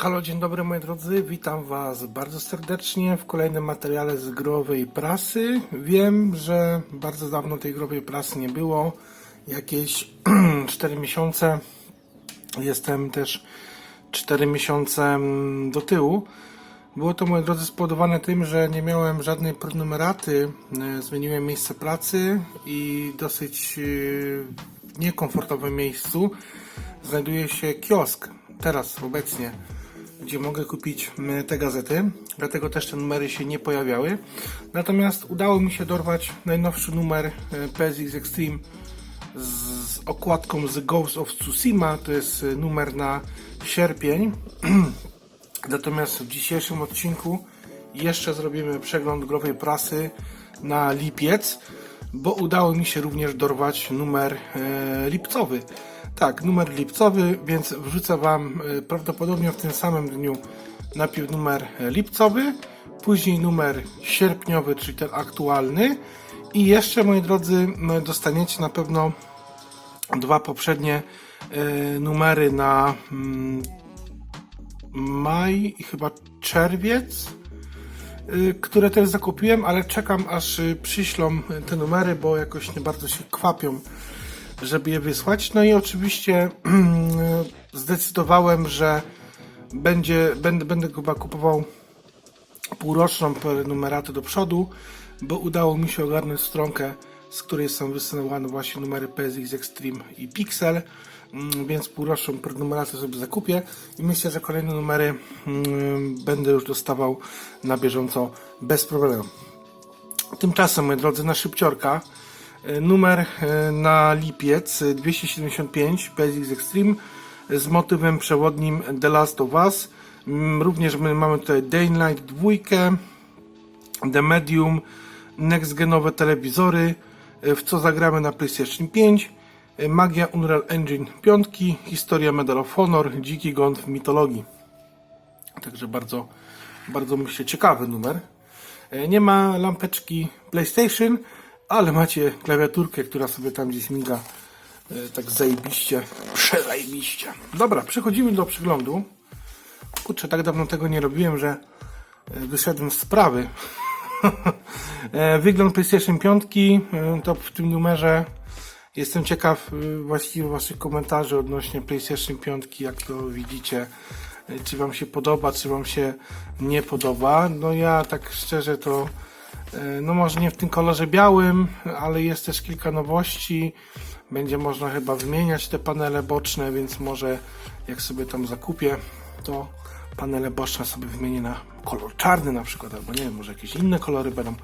Halo, dzień dobry moi drodzy, witam Was bardzo serdecznie w kolejnym materiale z growej prasy. Wiem, że bardzo dawno tej growej prasy nie było, jakieś 4 miesiące. Jestem też 4 miesiące mm, do tyłu. Było to, moi drodzy, spowodowane tym, że nie miałem żadnej pronumeraty, e, zmieniłem miejsce pracy i dosyć e, niekomfortowym miejscu znajduje się kiosk, teraz obecnie, gdzie mogę kupić te gazety, dlatego też te numery się nie pojawiały. Natomiast udało mi się dorwać najnowszy numer e, PSX Extreme z, z okładką z Ghost of Tsushima, to jest e, numer na sierpień. Natomiast w dzisiejszym odcinku jeszcze zrobimy przegląd growej prasy na lipiec, bo udało mi się również dorwać numer e, lipcowy. Tak, numer lipcowy, więc wrzucę Wam e, prawdopodobnie w tym samym dniu najpierw numer e, lipcowy, później numer sierpniowy, czyli ten aktualny. I jeszcze, moi drodzy, dostaniecie na pewno dwa poprzednie e, numery na mm, maj i chyba czerwiec, które też zakupiłem, ale czekam aż przyślą te numery, bo jakoś nie bardzo się kwapią, żeby je wysłać. No i oczywiście zdecydowałem, że będzie, będę, będę chyba kupował półroczną numeratę do przodu, bo udało mi się ogarnąć stronkę, z której są wysyłane właśnie numery PSX Extreme i Pixel, mm, więc półroczną numeratę sobie zakupię i myślę, że kolejne numery mm, będę już dostawał na bieżąco bez problemu. Tymczasem, moi drodzy, na szybciorka numer e, na lipiec e, 275 PSX Extreme z motywem przewodnim The Last of Us. Również my mamy tutaj Daylight 2, The Medium, next genowe telewizory, e, w co zagramy na PlayStation 5, e, magia Unreal Engine 5, historia Medal of Honor, dziki gon w mitologii. Także bardzo, bardzo myślę ciekawy numer. E, Nie ma lampeczki PlayStation, ale macie klawiaturkę, która sobie tam gdzieś miga e, tak zajebiście, przezajebiście. Dobra, przechodzimy do przeglądu. Kurczę, tak dawno tego nie robiłem, że e, wyszedłem z sprawy. E, Wygląd PlayStation 5 e, to w tym numerze jestem ciekaw właściwie waszych komentarzy odnośnie PlayStation 5, jak to widzicie. Czy wam się podoba, czy wam się nie podoba. No ja tak szczerze to no może nie w tym kolorze białym, ale jest też kilka nowości. Będzie można chyba wymieniać te panele boczne, więc może jak sobie tam zakupię, to panele boczne sobie wymienię na kolor czarny na przykład, albo nie wiem, może jakieś inne kolory będą.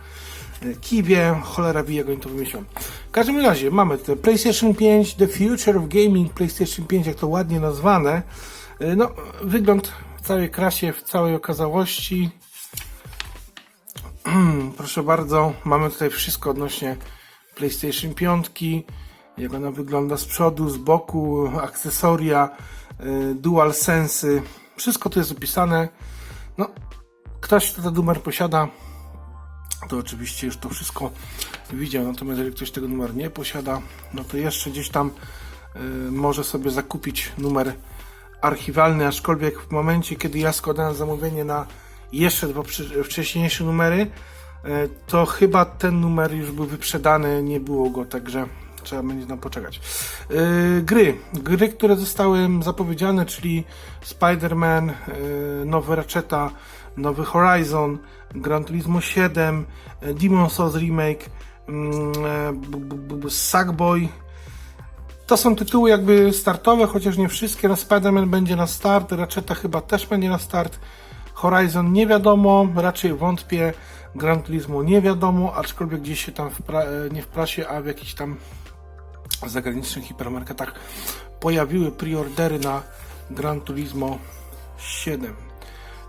E, Kiwie, cholera wie, jak oni to wymyślą. W każdym razie mamy te PlayStation 5, The Future of Gaming PlayStation 5, jak to ładnie nazwane. E, No, wygląd w całej krasie, w całej okazałości. Proszę bardzo, mamy tutaj wszystko odnośnie PlayStation 5, jak ona wygląda z przodu, z boku, akcesoria, y, dual sensy, wszystko tu jest opisane. No, ktoś, kto ten numer posiada, to oczywiście już to wszystko widział, natomiast jeżeli ktoś tego numeru nie posiada, no to jeszcze gdzieś tam y, może sobie zakupić numer archiwalny, aczkolwiek w momencie, kiedy ja składałem zamówienie na jeszcze dwa wcześniejsze numery, e, to chyba ten numer już był wyprzedany, nie było go, także trzeba będzie nam poczekać. E, Gry. Gry, które zostały zapowiedziane, czyli Spider-Man, e, nowy Ratcheta, nowy Horizon, Gran Turismo 7, e, Demon's Souls Remake, mm, Sackboy, to są tytuły jakby startowe, chociaż nie wszystkie. No Spider-Man będzie na start, Ratcheta chyba też będzie na start. Horizon nie wiadomo, raczej wątpię. Gran Turismo nie wiadomo, aczkolwiek gdzieś się tam w e, nie w prasie, a w jakichś tam zagranicznych hipermarketach pojawiły preordery na Gran Turismo 7.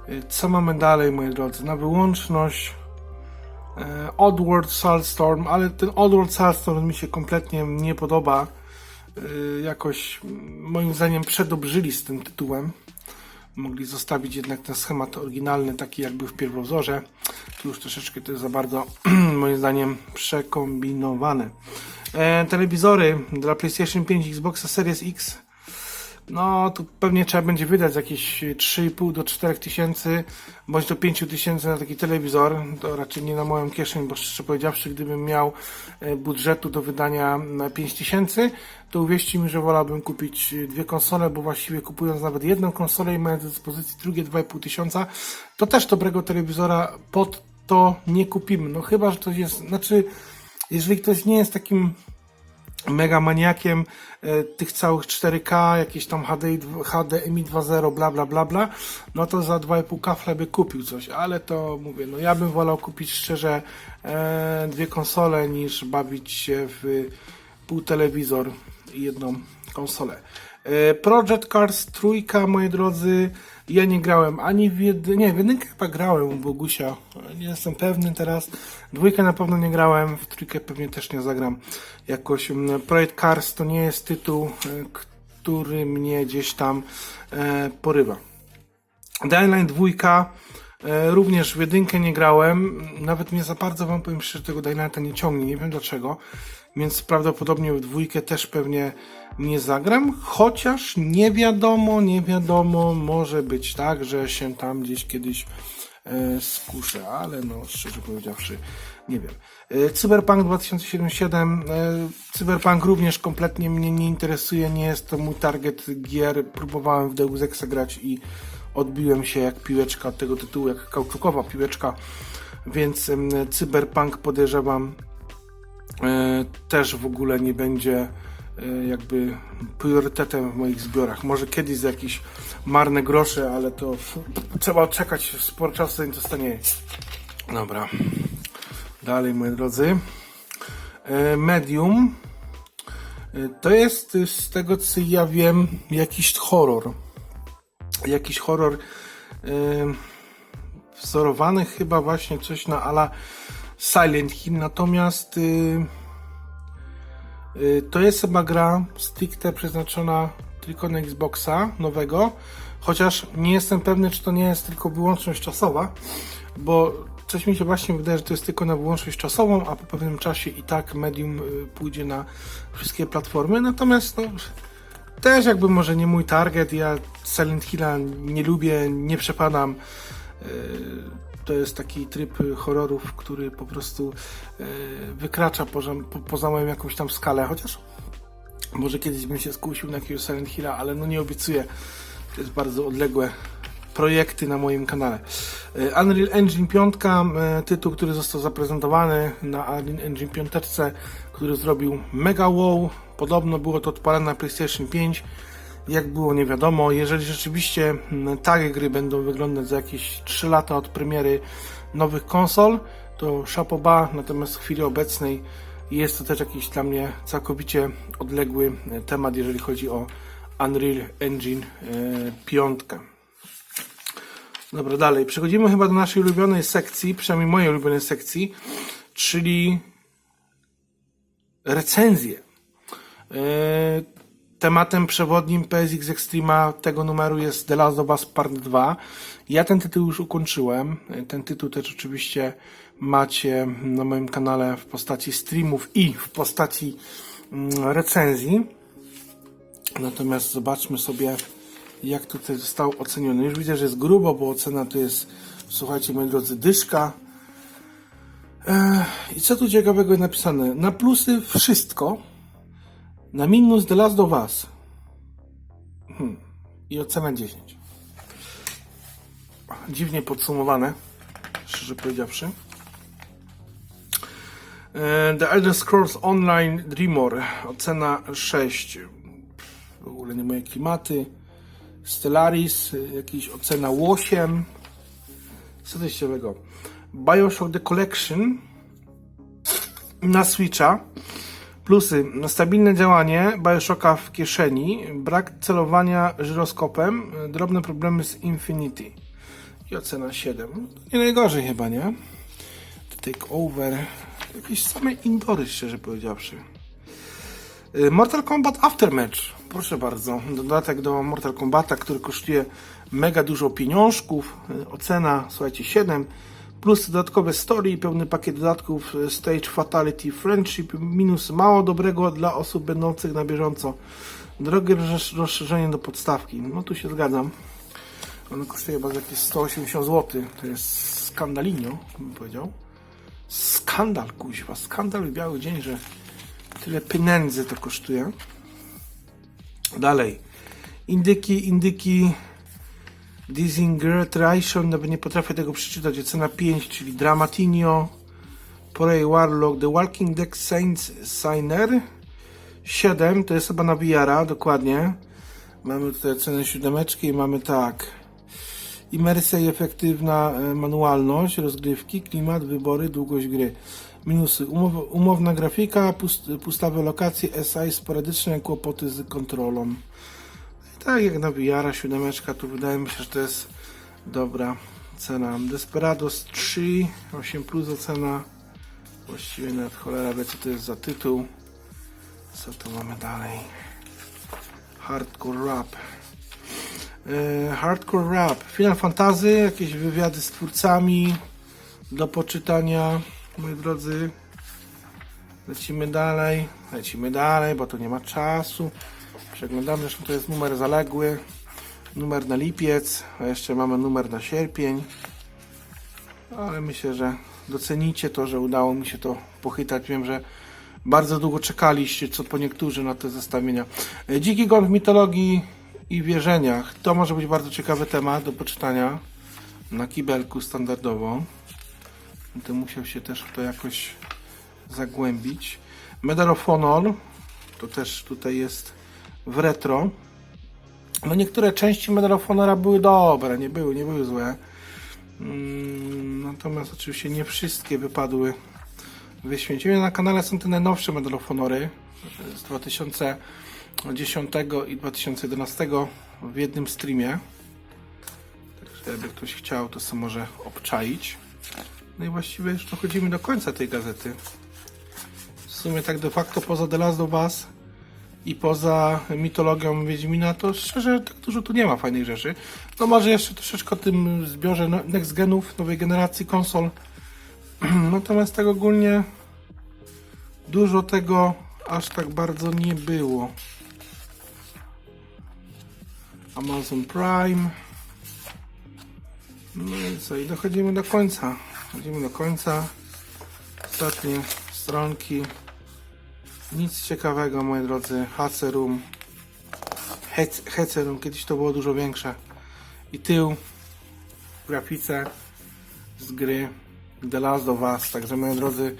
Y, Co mamy dalej, moi drodzy? Na wyłączność e, Oddworld Soulstorm, ale ten Oddworld Soulstorm mi się kompletnie nie podoba. Jakoś moim zdaniem przedobrzyli z tym tytułem. Mogli zostawić jednak ten schemat oryginalny, taki jakby w pierwowzorze. Tu już troszeczkę to jest za bardzo, moim zdaniem, przekombinowane. E, telewizory dla PlayStation 5 Xboxa Series X no to pewnie trzeba będzie wydać jakieś 3,5 do 4 tysięcy, bądź do 5 tysięcy na taki telewizor. To raczej nie na moją kieszeń, bo szczerze powiedziawszy, gdybym miał e, budżetu do wydania na 5 tysięcy, to uwierzcie mi, że wolałbym kupić dwie konsole, bo właściwie kupując nawet jedną konsolę i mając do dyspozycji drugie 2,5 tysiąca, to też dobrego telewizora pod to nie kupimy. No chyba, że to jest, znaczy, jeżeli ktoś nie jest takim mega maniakiem e, tych całych 4K, jakieś tam HDI, HDMI 2.0, bla bla bla bla, no to za 2,5 kafle by kupił coś, ale to mówię, no ja bym wolał kupić szczerze e, dwie konsole niż bawić się w pół telewizor i jedną konsolę. E, Project Cars trójka, moi drodzy, ja nie grałem ani w jedy... nie, w jedynkę chyba grałem u Bogusia, nie jestem pewny teraz. Dwójkę na pewno nie grałem, w trójkę pewnie też nie zagram jakoś. Mm, Project Cars to nie jest tytuł, e, który mnie gdzieś tam e, porywa. Dying Light 2 e, również w jedynkę nie grałem. Nawet mnie za bardzo wam powiem szczerze tego Lighta nie ciągnie, nie wiem dlaczego. Więc prawdopodobnie w dwójkę też pewnie nie zagram. Chociaż nie wiadomo, nie wiadomo, może być tak, że się tam gdzieś kiedyś e, skuszę, ale no szczerze powiedziawszy nie wiem. E, Cyberpunk 2077 e, Cyberpunk również kompletnie mnie nie interesuje, nie jest to mój target gier. Próbowałem w Deus Exa grać i odbiłem się jak piłeczka od tego tytułu, jak kauczukowa piłeczka, więc em, Cyberpunk podejrzewam e, też w ogóle nie będzie e, jakby priorytetem w moich zbiorach. Może kiedyś za jakieś marne grosze, ale to trzeba czekać sporo czasu, zanim to stanie. Dobra. Dalej, moi drodzy. E, Medium. E, To jest y, z tego co ja wiem jakiś horror. Jakiś horror wzorowany chyba właśnie coś na ala Silent Hill, natomiast y, y, to jest chyba gra stricte przeznaczona tylko na Xboxa nowego, chociaż nie jestem pewny, czy to nie jest tylko wyłączność czasowa, bo coś mi się właśnie wydaje, że to jest tylko na wyłączność czasową, a po pewnym czasie i tak Medium y, pójdzie na wszystkie platformy, natomiast no, też jakby może nie mój target, ja Silent Hilla nie lubię, nie przepadam. To jest taki tryb horrorów, który po prostu yy, wykracza poza, po, poza moją jakąś tam skalę, chociaż może kiedyś bym się skusił na jakiegoś Silent Hilla, ale no nie obiecuję. To jest bardzo odległe projekty na moim kanale. Yy, Unreal Engine 5, yy, tytuł, który został zaprezentowany na Unreal Engine 5, który zrobił mega wow. Podobno było to odpalane na PlayStation 5. Jak było, nie wiadomo. Jeżeli rzeczywiście mm, takie gry będą wyglądać za jakieś 3 lata od premiery nowych konsol, to chapeau natomiast w chwili obecnej jest to też jakiś dla mnie całkowicie odległy e, temat, jeżeli chodzi o Unreal Engine e, 5. Dobra, dalej. Przechodzimy chyba do naszej ulubionej sekcji, przynajmniej mojej ulubionej sekcji, czyli recenzje. Tematem przewodnim PSX Extrema tego numeru jest The Last of Us Part 2. Ja ten tytuł już ukończyłem. Ten tytuł też oczywiście macie na moim kanale w postaci streamów i w postaci mm, recenzji. Natomiast zobaczmy sobie, jak tutaj został oceniony. Już widzę, że jest grubo, bo ocena to jest, słuchajcie, moi drodzy, dyszka. I co tu ciekawego jest napisane? Na plusy wszystko, na minus The Last of Us. Hmm. I ocena 10. Dziwnie podsumowane, szczerze powiedziawszy. E, The Elder Scrolls Online Dreamor, ocena 6. W ogóle nie moje klimaty. Stellaris, jakiś ocena 8. Co jest ciekawego? Bioshock The Collection na Switcha. Plusy. Stabilne działanie Bioshocka w kieszeni, brak celowania żyroskopem, drobne problemy z Infinity. I ocena 7. No, to nie najgorzej chyba, nie? Take Over. Jakieś same indory, szczerze powiedziawszy. Y, Mortal Kombat Aftermatch. Proszę bardzo. Dodatek do Mortal Kombata, który kosztuje mega dużo pieniążków. Y, Ocena, słuchajcie, 7. Plus dodatkowe story i pełny pakiet dodatków e, Stage Fatality Friendship. Minus mało dobrego dla osób będących na bieżąco. Drogie rozszerz- rozszerzenie do podstawki. No tu się zgadzam. Ono kosztuje chyba jakieś 180 zł. To jest skandalinio, bym powiedział. Skandal, kuźwa. Skandal w biały dzień, że tyle pieniędzy to kosztuje. Dalej. Indyki, indyki. Disintegration, nawet nie potrafię tego przeczytać. Cena 5, czyli Dramatinio. Porey Warlock, The Walking Dead Saints Signer. 7, to jest chyba na VR-a, dokładnie. Mamy tutaj cenę siódemeczki i mamy tak. Imersja i efektywna e, manualność rozgrywki, klimat, wybory, długość gry. Minusy. Umow, umowna grafika, pust, pustawe lokacje, SI, sporadyczne kłopoty z kontrolą. Tak jak na VR, siódemeczka, tu wydaje mi się, że to jest dobra cena. Desperados 3, 8 plus ocena. Właściwie nawet cholera wie co to jest za tytuł. Co tu mamy dalej? Hardcore Rap. E, Hardcore Rap. Final Fantasy, jakieś wywiady z twórcami do poczytania, moi drodzy. Lecimy dalej, lecimy dalej, bo tu nie ma czasu. Przeglądamy, zresztą to jest numer zaległy, numer na lipiec, a jeszcze mamy numer na sierpień. Ale myślę, że docenicie to, że udało mi się to pochytać. Wiem, że bardzo długo czekaliście, co po niektórzy, na te zestawienia. E, Dziki gon w mitologii i wierzeniach. To może być bardzo ciekawy temat do poczytania na kibelku standardowo. Będę musiał się też w to jakoś zagłębić. Medal of Honor. To też tutaj jest w retro. No niektóre części Medal of Honora były dobre, nie były, nie były złe. Mm, Natomiast oczywiście nie wszystkie wypadły wyświęciły. Na kanale są te najnowsze Medal of Honory z 2010 i 2011 w jednym streamie. Także jakby ktoś chciał, to sobie może obczaić. No i właściwie już dochodzimy do końca tej gazety. W sumie tak de facto poza The Last of Us i poza mitologią Wiedźmina, to szczerze tak dużo tu nie ma fajnych rzeczy. No może jeszcze troszeczkę o tym zbiorze no- next genów, nowej generacji konsol. Natomiast tak ogólnie dużo tego aż tak bardzo nie było. Amazon Prime. No i co, i dochodzimy do końca. Dochodzimy do końca. Ostatnie stronki. Nic ciekawego, moi drodzy. Hacerum. Hec- Hecerum, kiedyś to było dużo większe. I tył grafice z gry The Last of Us. Także, moi drodzy,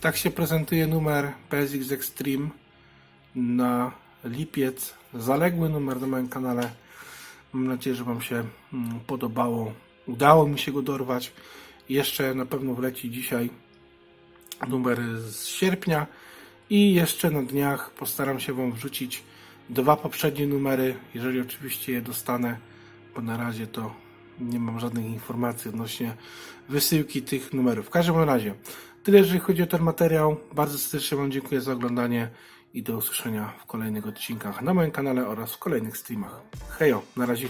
tak się prezentuje numer PSX Extreme na lipiec. Zaległy numer na moim kanale. Mam nadzieję, że Wam się mm, podobało. Udało mi się go dorwać. Jeszcze na pewno wleci dzisiaj numer z sierpnia i jeszcze na dniach postaram się Wam wrzucić dwa poprzednie numery, jeżeli oczywiście je dostanę, bo na razie to nie mam żadnych informacji odnośnie wysyłki tych numerów. W każdym razie, tyle jeżeli chodzi o ten materiał. Bardzo serdecznie Wam dziękuję za oglądanie i do usłyszenia w kolejnych odcinkach na moim kanale oraz w kolejnych streamach. Hejo, na razie.